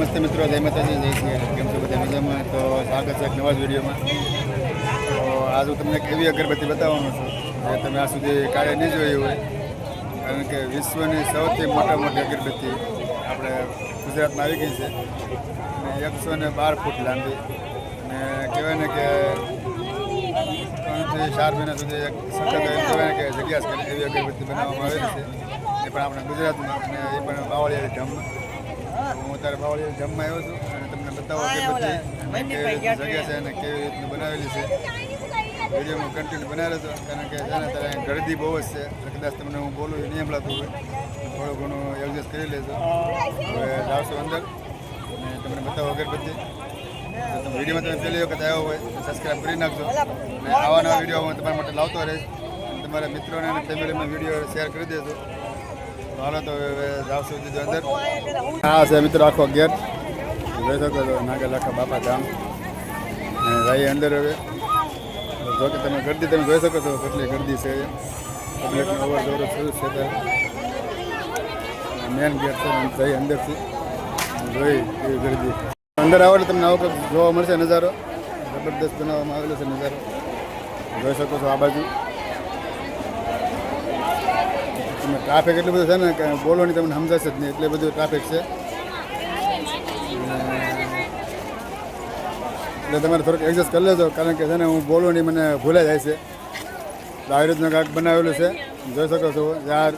નમસ્તે મિત્રો, જય માતાજી, જય શ્રી કેમ છો બધા મજામાં? તો સ્વાગત છે એક નવા જ વિડીયોમાં. તો આજ હું તમને એક એવી અગરબત્તી બતાવવાનો છું, જે તમે આ સુધી કાળે નહીં જોઈ હોય. કારણ કે વિશ્વની સૌથી મોટા મોટી અગરબત્તી આપણે ગુજરાતમાં આવી ગઈ છે. અને એકસો ને બાર ફૂટ લાંબી. અને કહેવાય ને કે ત્રણથી ચાર મહિના સુધી એક સખત કહેવાય કે જગ્યા એવી અગરબત્તી બનાવવામાં આવેલી છે. એ પણ આપણા ગુજરાતમાં, અને એ પણ બાવળિયા ધામમાં હું અત્યારે બાવળિયા જમવા આવ્યો છું અને તમને બતાવો કે બધી અને કેવી રીતની જગ્યા છે અને કેવી રીતનું બનાવેલી છે. વિડીયોમાં કન્ટિન્યુ બનાવેલો હતો કારણ કે જાણે ત્યારે ગરદી બહુ જ છે. કદાચ તમને હું બોલું નહીં સંભળાતું હોય. થોડું ઘણું એડજસ્ટ કરી લેજો. હવે લાવશો અંદર અને તમને બતાવો અગરબત્તી વિડીયોમાં તમે પહેલી વખત આવ્યો હોય સબસ્ક્રાઈબ કરી નાખજો. અને આવા નવા વીડિયો હું તમારા માટે લાવતો રહીશ. અને તમારા મિત્રોને અને ફેમિલીમાં વીડિયો શેર કરી દેજો. હાલો તો અંદર. હા છે મિત્રો આખો ગેટ જોઈ શકો છો નાગર લાખા બાપા ધામ અને અંદર હવે. જો કે તમે ગરદી, તમે જોઈ શકો છો કેટલી ગરદી છે. પબ્લિકનો અવર જવર શરૂ છે ત્યાં મેન ગેટ છે જઈ અંદરથી. જોઈ એવી ગરદી. અંદર આવો એટલે તમને આવો જોવા મળશે નજારો. જબરદસ્ત બનાવવામાં આવેલો છે નજારો. જોઈ શકો છો આ બાજુ. ટ્રાફિક એટલું બધું છે ને કે બોલવાની તમને સમજાશે જ નહીં. એટલે બધું ટ્રાફિક છે. એટલે તમારે થોડુંક એડજસ્ટ કરી લેજો. કારણ કે છે ને, હું બોલવાની મને ભૂલાઈ જાય છે. આવી રીતનું કાંઈક બનાવેલું છે. જોઈ શકો છો. યાર,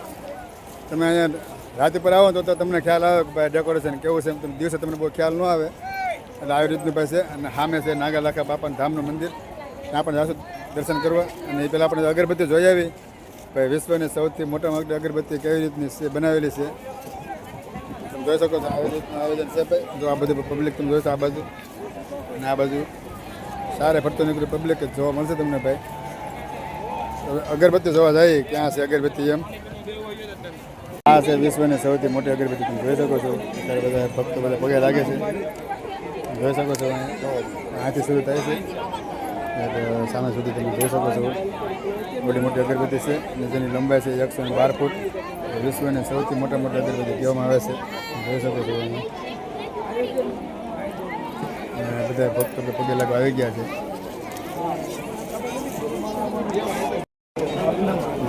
તમે અહીંયા રાતે પર આવો તો તમને ખ્યાલ આવે કે ભાઈ ડેકોરેશન કેવું છે એમ. દિવસે તમને બહુ ખ્યાલ ન આવે. એટલે આવી રીતનું પાસે અને સામે છે નાગાલાખા બાપાના ધામનું મંદિર. ત્યાં પણ જાશું દર્શન કરવા. અને એ પહેલાં આપણે અગરબત્તી જોઈ આવી. વિશ્વની સૌથી મોટા મોટી અગરબત્તી કેવી રીતની બનાવેલી છે? તમે જોઈ શકો છો આવી રીતનું આયોજન છે ભાઈ. જો આ બધું પબ્લિક તમે જોઈ શકો આ બાજુ. અને આ બાજુ સારે ફરતો નીકળ્યું પબ્લિક જ જોવા મળશે તમને ભાઈ. અગરબત્તી જોવા જાય, ક્યાં છે અગરબત્તી એમ? આ છે વિશ્વની સૌથી મોટી અગરબત્તી, તમે જોઈ શકો છો. અત્યારે બધા ભક્તો બધા પગે લાગે છે. જોઈ શકો છો અહીંયાથી શરૂ થાય છે. સામે સુધી તમે જોઈ શકો છો. મોટી મોટી અગરબત્તી છે અને જેની લંબાઈ છે એકસો ને બાર ફૂટ. વિશ્વની સૌથી મોટા મોટી અગરબત્તી કહેવામાં આવે છે. જોઈ શકો છો અને બધા ભક્તો પગે લાગવા આવી ગયા છે.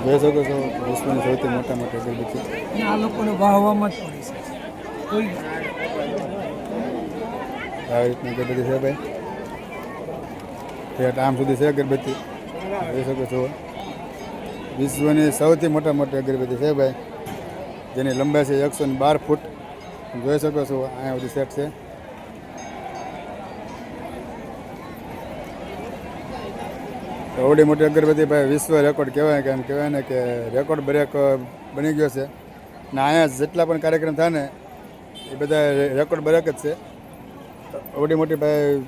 જોઈ શકો છો વિશ્વની સૌથી મોટા મોટી અગરબત્તી. આ લોકોને વાહવામાં જ પડી છે. આવી રીતની અગરબત્તી છે ભાઈ? ઠેઠ આમ સુધી છે અગરબત્તી? જોઈ શકો છો. વિશ્વની સૌથી મોટા મોટી અગરબત્તી છે ભાઈ. જેની લંબાઈ છે એકસો ને બાર ફૂટ. જોઈ શકો છો અહીંયા સુધી સેટ છે. તો આવડી મોટી અગરબત્તી ભાઈ, વિશ્વ રેકોર્ડ કહેવાય કે એમ કહેવાય ને કે રેકોર્ડ બ્રેક બની ગયો છે. ને અહીંયા જેટલા પણ કાર્યક્રમ થાય ને એ બધા રેકોર્ડ બ્રેક જ છે. આવડી મોટી ભાઈ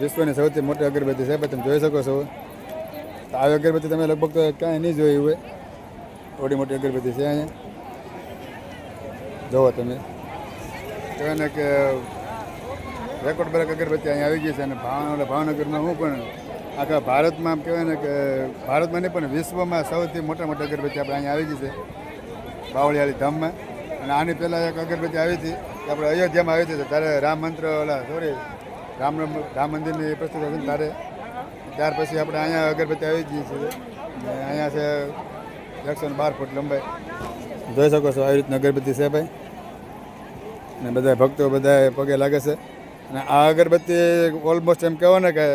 વિશ્વની સૌથી મોટી અગરબત્તી છે તમે જોઈ શકો છો. તો આવી અગરબત્તી તમે લગભગ તો ક્યાંય નહીં જોઈ હોય. થોડી મોટી અગરબત્તી છે અહીંયા. જુઓ તમે. કહેવાય ને કે રેકોર્ડ બ્રેક અગરબત્તી અહીંયા આવી ગઈ છે અને ભાવનગર ભાવનગરમાં હું પણ આખા ભારતમાં કહેવાય ને કે ભારતમાં નહીં, પણ વિશ્વમાં સૌથી મોટા મોટી અગરબત્તી આપણે અહીંયા આવી ગઈ છે. બાવળિયાળી ધામમાં. અને આની પહેલાં એક અગરબત્તી આવી હતી. આપણે અયોધ્યામાં આવી હતી ત્યારે રામ મંત્ર, ઓલા સોરી રામ રામ મંદિરની પ્રસ્તુત હતી તારે. ત્યાર પછી આપણે અહીંયા અગરબત્તી આવી જઈએ છે અને અહીંયા છે એકસો ને બાર ફૂટ લંબાઈ. જોઈ શકો છો આવી રીતના અગરબત્તી છે ભાઈ. અને બધા ભક્તો બધા પગે લાગે છે. અને આ અગરબત્તી ઓલમોસ્ટ એમ કહેવાય ને કે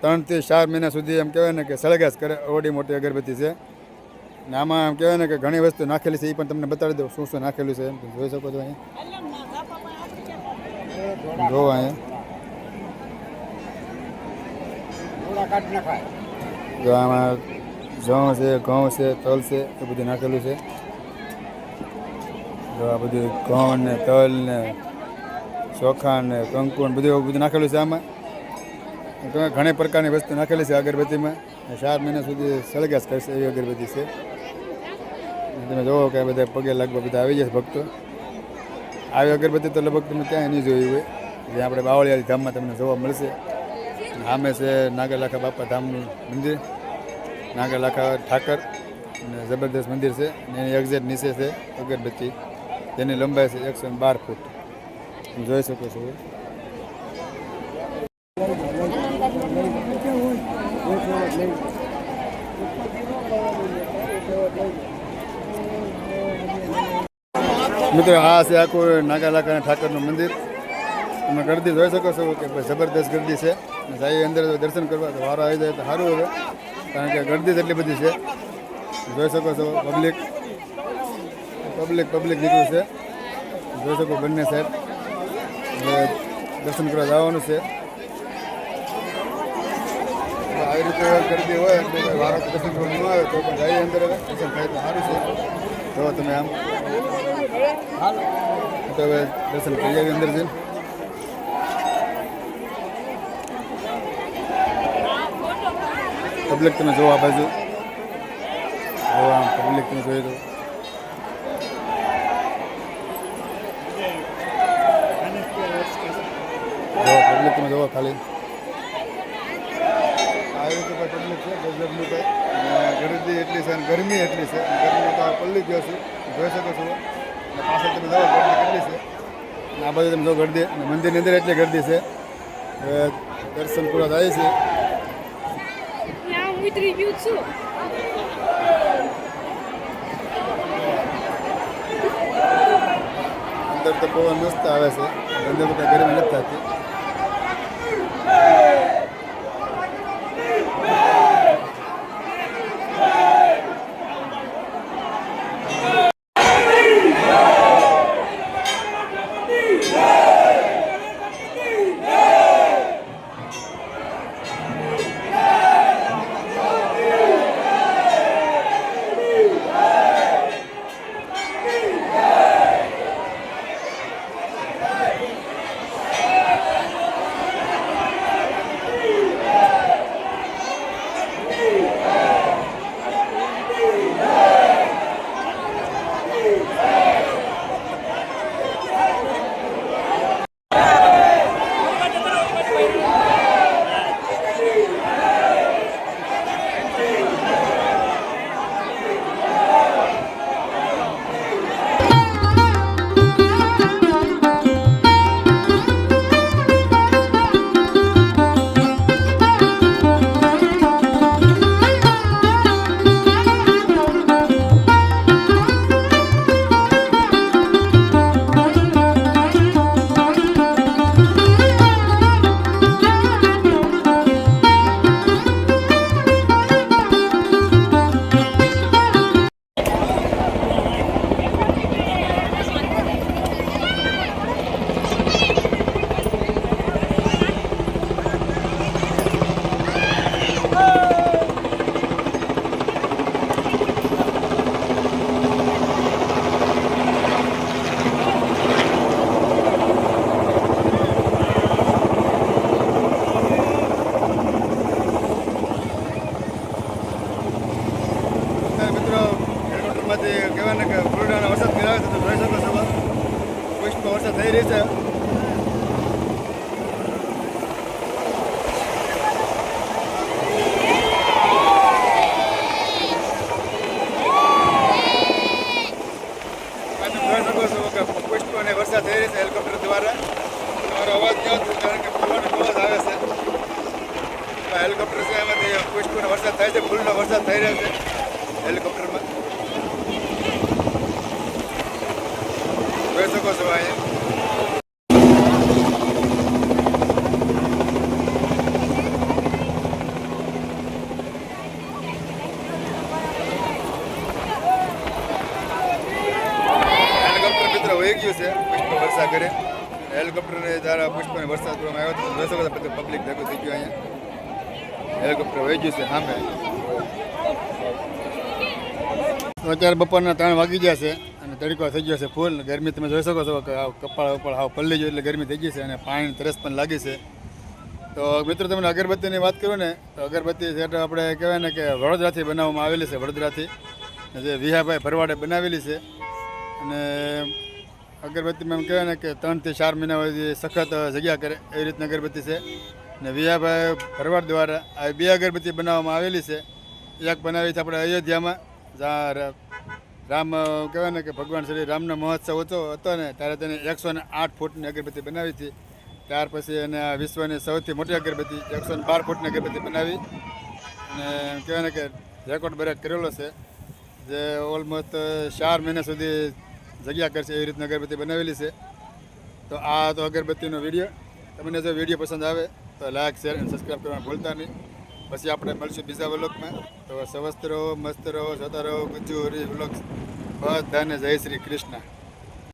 ત્રણથી ચાર મહિના સુધી એમ કહેવાય ને કે સળગાસ કરે, ઓડી મોટી અગરબત્તી છે. ને આમાં એમ કહેવાય ને કે ઘણી વસ્તુ નાખેલી છે એ પણ તમને બતાવી દઉં શું શું નાખેલું છે એમ. જોઈ શકો છો અહીંયા. જોવો અહીંયા. જો આમાં જવ છે, ઘઉં છે, તલ છે, એ બધું નાખેલું છે. જો આ બધું ઘઉં ને તલ ને ચોખા ને કંકુ ને બધું બધું નાખેલું છે આમાં. ઘણી પ્રકારની વસ્તુ નાખેલી છે અગરબત્તીમાં. ચાર મહિના સુધી સળગાસ કરશે એવી અગરબત્તી છે. તમે જોવો કે બધા પગે લગભગ બધા આવી જશે ભક્તો. આવી અગરબત્તી તો લગભગ તમે ક્યાંય નહીં જોઈ હોય. જે આપણે બાવળિયાળી ધામમાં તમને જોવા મળશે. સામે છે નાગરલાખા બાપા ધામનું મંદિર, નાગરલાખા ઠાકર અને જબરદસ્ત મંદિર છે. એની એક્ઝેટ નીચે છે અગરબત્તી. જેની લંબાઈ છે એકસો બાર ફૂટ. જોઈ શકો છો. મિત્રો, આ છે આખું નાગાલાકા ઠાકરનું મંદિર. તમે ગરદી જોઈ શકો છો કે ભાઈ જબરદસ્ત ગરદી છે. જાય અંદર દર્શન કરવા તો વારો આવી જાય તો સારું હવે. કારણ કે ગરદી એટલી બધી છે. જોઈ શકો છો પબ્લિક પબ્લિક પબ્લિક નીકળ્યું છે. જોઈ શકો બંને સાહેબ. દર્શન કરવા જવાનું છે. આવી રીતે ગરદી હોય એટલે વારો દર્શન કરવા ન આવે તો પણ જાય અંદર હવે. દર્શન થાય તો સારું છે. જો તમે આમ. તો હવે દર્શન કરી આવી અંદર જઈને પબ્લિક તમે જોવો બાજુ. જો આમ પબ્લિક તમે જોઈ દો પબ્લિક તમે જોવો ખાલી. આવી રીતે પબ્લિક છે ગજબનું અને ગરદી એટલી છે અને ગરમી એટલી છે. ગરમી તો પલ્લી ગયો છું જોઈ શકો છો. અને પાછળ તમે ગરદી કેટલી છે. અને આ બાજુ તમે જો ગરદી. અને મંદિરની અંદર એટલી ગરદી છે. દર્શન પૂરા થાય છે. Moet review છું અંદર તો બહુ મસ્ત આવે છે. અંદર તો કંઈ ગરમી નથી થતી. હેલિકોપ્ટર છે, એમાંથી પુષ્પનો વરસાદ થાય છે, ફૂલનો વરસાદ થઈ રહ્યો છે, હેલિકોપ્ટરમાં. જોઈ શકો છો અહીંયા. હેલિકોપ્ટર વહી ગયું છે, પુષ્પ કરે હેલિકોપ્ટરને દ્વારા પુષ્પને વરસાદ કરવામાં આવ્યો હતો પબ્લિક ભેગું થઈ ગયું અહીંયા. હેલિકોપ્ટર વહી ગયું છે સામે. અત્યારે બપોરના ત્રણ વાગી ગયા છે અને તડકો થઈ ગયો છે ફૂલ. ગરમી તમે જોઈ શકો છો કે કપાળ ઉપર હાવ પલ્લી જોઈ એટલે ગરમી થઈ ગઈ છે અને પાણી તરસ પણ લાગી છે. તો મિત્રો, તમને અગરબત્તીની વાત કરું ને, તો અગરબત્તી એટલે આપણે કહેવાય ને કે વડોદરાથી બનાવવામાં આવેલી છે, વડોદરાથી. જે વિહાભાઈ ભરવાડે બનાવેલી છે. અને અગરબત્તીમાં એમ કહેવાય ને કે ત્રણથી ચાર મહિના સુધી સખત જગ્યા કરે એવી રીતની અગરબત્તી છે. ને વિહાભાઈ ભરવાડ દ્વારા આ બે અગરબત્તી બનાવવામાં આવેલી છે. એક બનાવી છે આપણે અયોધ્યામાં. જ્યાં રામ, કહેવાય ને કે ભગવાન શ્રી રામનો મહોત્સવ હતો હતો ને, ત્યારે તેને એકસો ને આઠ ફૂટની અગરબત્તી બનાવી હતી. ત્યાર પછી એને વિશ્વની સૌથી મોટી અગરબત્તી, એકસો ને બાર ફૂટની અગરબત્તી બનાવી. અને કહેવાય ને કે રેકોર્ડ બ્રેક કરેલો છે, જે ઓલમોસ્ટ ચાર મહિના સુધી જગ્યા કરશે એવી રીતની અગરબત્તી બનાવેલી છે. તો આ તો અગરબત્તીનો વીડિયો. તમને જો વીડિયો પસંદ આવે તો લાઈક, શેર અને સબસ્ક્રાઈબ કરવાનું ભૂલતા નહીં. પછી આપણે મળશું બીજા વ્લોગમાં. તો સ્વસ્થ રહો, મસ્ત રહો, જોતા રહો. ગુજ્જુ હરી વ્લોગ બધાને જય શ્રી કૃષ્ણ.